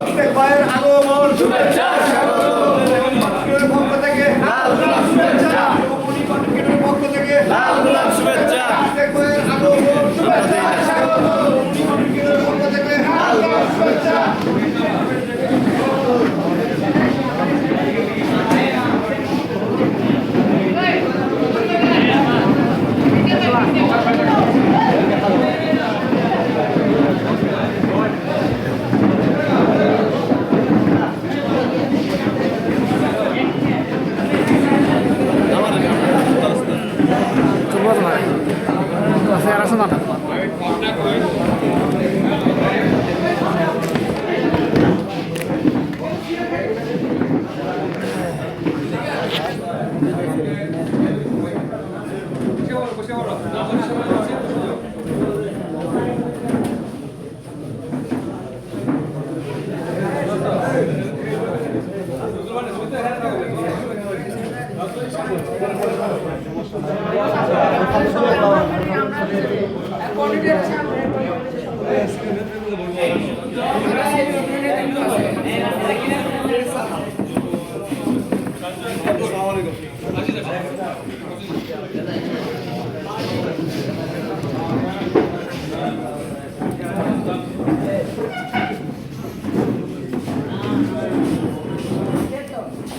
আগমন শুভেচ্ছা পক্ষ থেকে লাল গোলাপ শুভেচ্ছা পক্ষ থেকে লাল গোলাপ শুভেচ্ছা প্রত্যেক ভাইয়ের আগমন শুভেচ্ছা পক্ষ থেকে লাল গোলাপ শুভেচ্ছা চলবো না আছে আর আছে না সমস্যা কি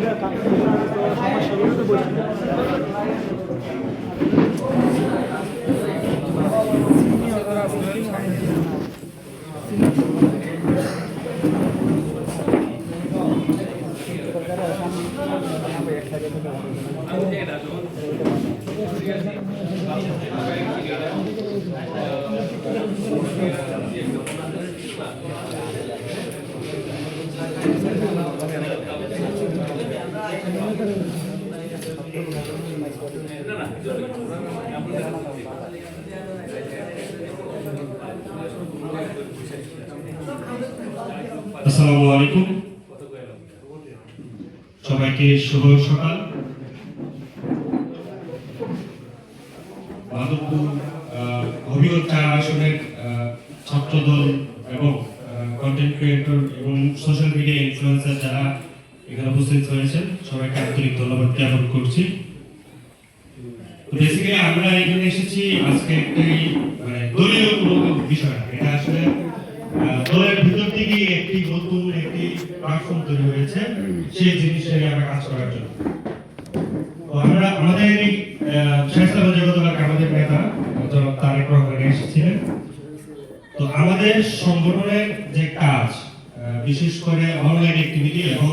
যাবে বসে না আসসালামু আলাইকুম। সবাইকে শুভ সকাল। মাধবপুর হবিগঞ্জ চার আসনের ছাত্রদল এবং কন্টেন্ট ক্রিয়েটর এবং সোশ্যাল মিডিয়া ইনফ্লুয়েন্সার যারা এখানে উপস্থিত হয়েছেন সবাইকে আন্তরিক ধন্যবাদ জ্ঞাপন করছি। বেসিক্যালি আমরা এখানে এসেছি আজকে একটি মানে দলীয় বিষয় এটা আসলে দলের ভিতর থেকে একটি নতুন একটি প্ল্যাটফর্ম তৈরি হয়েছে, সেই জিনিসটা আমরা কাজ করার জন্য। আমরা, আমাদের এই স্বেচ্ছাসেবক জগতের আমাদের নেতা জনাব তারেক রহমান এসেছিলেন। তো আমাদের সংগঠনের যে কাজ বিশেষ করে অনলাইন অ্যাক্টিভিটি এবং